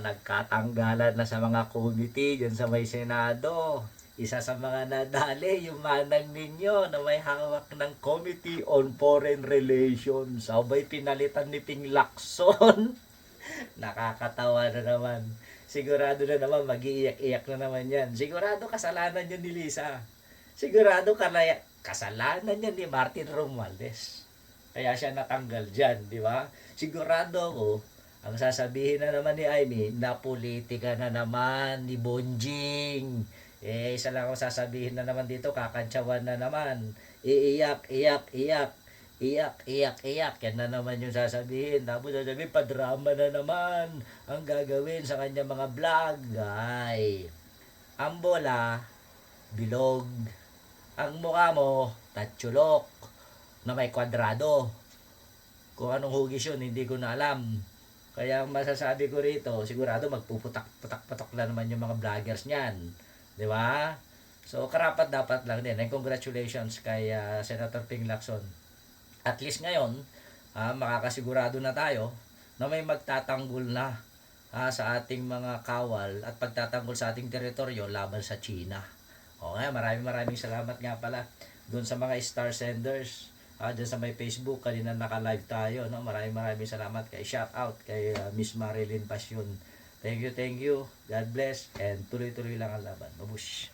nagkatanggalan na sa mga committee dyan sa may Senado. Isa sa mga nadali, yung manang ninyo na may hawak ng Committee on Foreign Relations. Sabay pinalitan ni Ping Lacson. Nakakatawa na naman. Sigurado na naman, mag-iiyak-iyak na naman yan. Sigurado kasalanan yan ni Lisa. Sigurado kalaya, kasalanan yan ni Martin Romualdez. Kaya siya natanggal dyan, di ba? Sigurado ako, ang sasabihin na naman ni Amy, na politika na naman ni Bonjing. Eh, isa lang ang sasabihin na naman dito, kakantsawan na naman. Iiyak, iyak, iyak. Iyak, iyak, iyak. Yan na naman yung sasabihin. Tapos sasabihin, padrama na naman ang gagawin sa kanya mga vlog. Ay, ang bola, bilog. Ang mukha mo, tatsulok na may kwadrado. Kung anong hugis yun, hindi ko na alam. Kaya ang masasabi ko rito, sigurado magpuputak-putak-putak na naman yung mga vloggers niyan. Di ba? So, karapat dapat lang din. And congratulations kay ah, Senator Ping Lacson. At least ngayon, ah, makakasigurado na tayo na may magtatanggol na ah, sa ating mga kawal at pagtatanggol sa ating teritoryo laban sa China. O nga, maraming maraming salamat nga pala doon sa mga star senders. Ah, dyan sa may Facebook, kanina naka-live tayo. No? Maraming maraming salamat kay shout out kay ah, Miss Marilyn Passion. Thank you, thank you. God bless. And tuloy-tuloy lang ang laban. Babush.